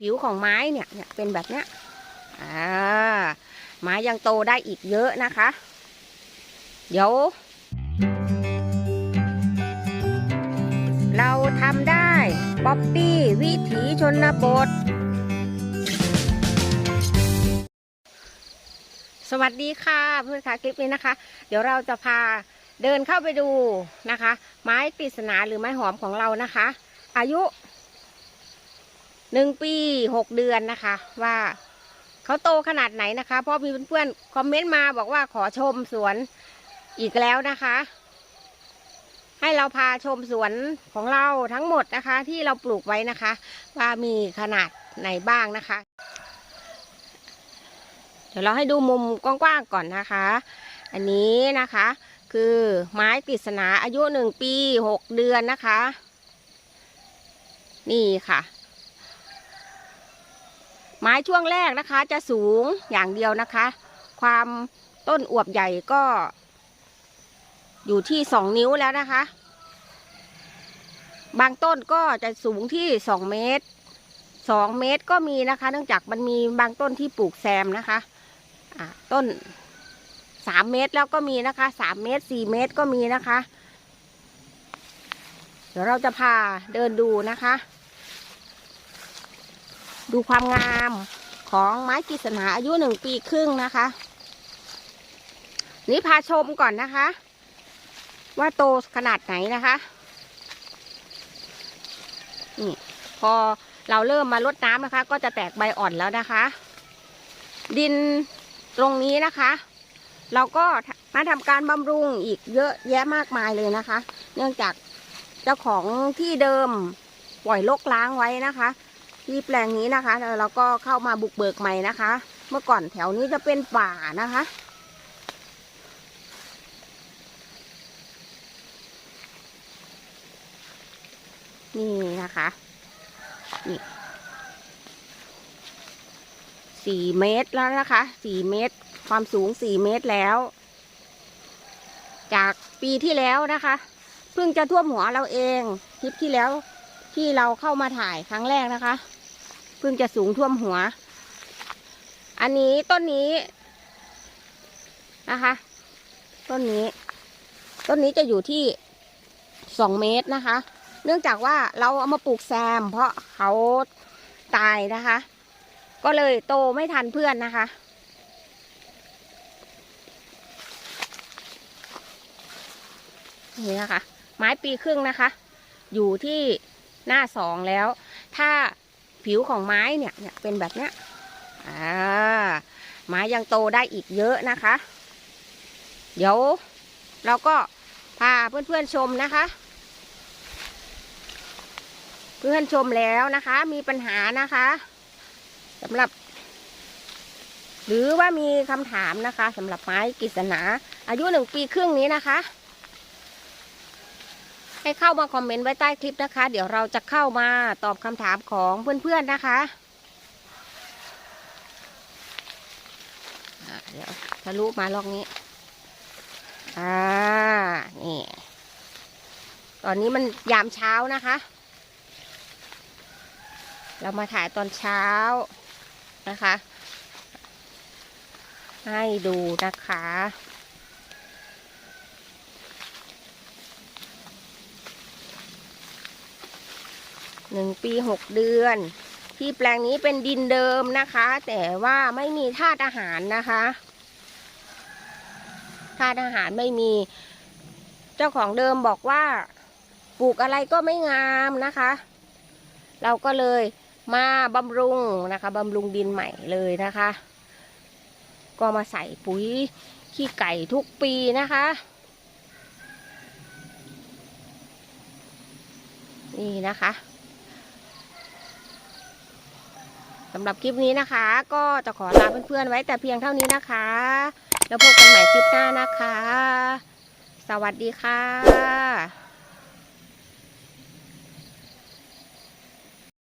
ผิวของไม้เนี่ยเนี่ยเป็นแบบเนี้ยอ่าไม้ยังโตได้อีกเยอะนะคะ เดี๋ยว เราทำได้ป๊อปปี้วิถีชนบท สวัสดีค่ะเพื่อนค่ะคลิปนี้นะคะ เดี๋ยวเราจะพาเดินเข้าไปดูนะคะ ไม้ปริศนาหรือไม้หอมของเรานะคะ อายุ หนึ่งปีหกเดือนนะคะ ว่าเขาโตขนาดไหนนะคะ เพราะมีเพื่อนๆคอมเมนต์มาบอกว่าขอชมสวนอีกแล้วนะคะ ให้เราพาชมสวนของเราทั้งหมดนะคะ ที่เราปลูกไว้นะคะ ว่ามีขนาดไหนบ้างนะคะ เดี๋ยวเราให้ดูมุมกว้างๆก่อนนะคะ อันนี้นะคะ คือไม้กฤษณาอายุหนึ่งปีหกเดือนนะคะ นี่ค่ะ ไม้ช่วงแรกนะคะจะสูงอย่างเดียวนะคะ ความต้นอวบใหญ่ก็ อยู่ที่สองนิ้วแล้วนะคะ บางต้นก็จะสูงที่สองเมตรสองเมตรก็มีนะคะ เนื่องจากมันมีบางต้นที่ปลูกแซมนะคะอ่าต้นสามเมตรแล้วก็มีนะคะสามเมตรสี่เมตรก็มีนะคะ เดี๋ยวเราจะพาเดินดูนะคะ ดูความงามของไม้กฤษณาอายุหนึ่งปีครึ่งนะคะ นี่พาชมก่อนนะคะ ว่าโตขนาดไหนนะคะนี่พอเราเริ่มมาลดน้ำนะคะ ก็จะแตกใบอ่อนแล้วนะคะ ดินตรงนี้นะคะ เราก็มาทำการบำรุงอีกเยอะแยะมากมายเลยนะคะ เนื่องจากเจ้าของที่เดิมปล่อยลกล้างไว้นะคะ ที่แปลงนี้นะคะแล้วเราก็เข้ามาบุกเบิกใหม่นะคะ เมื่อก่อนแถวนี้จะเป็นป่านะคะ นี่นะคะนี่สี่เมตรแล้วนะคะสี่เมตร ความสูงสี่เมตรแล้ว จากปีที่แล้วนะคะเพิ่งจะท่วมหัวเราเอง คลิปที่แล้วที่เราเข้ามาถ่ายครั้งแรกนะคะ พิ่งจะสูงท่วมหัว อันนี้ต้นนี้นะคะ ต้นนี้ ต้นนี้จะอยู่ที่สองเมตรนะคะ เนื่องจากว่าเราเอามาปลูกแซม เพราะเขาตายนะคะ ก็เลยโตไม่ทันเพื่อนนะคะนี่นะคะ ไม้ปีครึ่งนะคะ อยู่ที่หน้าสองแล้ว ถ้า ผิวของไม้เนี่ยเนี่ยเป็นแบบเนี้ยอ่าไม้ยังโตได้อีกเยอะนะคะ เดี๋ยวเราก็พาเพื่อนๆชมนะคะ เพื่อนชมแล้วนะคะ มีปัญหานะคะสำหรับ หรือว่ามีคำถามนะคะสำหรับไม้กฤษณาอายุหนึ่งปีครึ่งนี้นะคะ ให้เข้ามาคอมเมนต์ไว้ใต้คลิปนะคะ เดี๋ยวเราจะเข้ามาตอบคำถามของเพื่อนๆนะคะเดี๋ยวทะลุมาลอกนี้ อ่า นี่ ตอนนี้มันยามเช้านะคะ เรามาถ่ายตอนเช้านะคะ ให้ดูนะคะ หนึ่งปีหกเดือน ที่แปลงนี้เป็นดินเดิมนะคะ แต่ว่าไม่มีธาตุอาหารนะคะธาตุอาหารไม่มี เจ้าของเดิมบอกว่าปลูกอะไรก็ไม่งามนะคะ เราก็เลยมาบำรุงนะคะบำรุงดินใหม่เลยนะคะ ก็มาใส่ปุ๋ยขี้ไก่ทุกปีนะคะ นี่นะคะ สำหรับคลิปนี้นะคะ ก็จะขอลาเพื่อนๆไว้แต่เพียงเท่านี้นะคะ แล้วพบกันใหม่คลิปหน้านะคะ สวัสดีค่ะ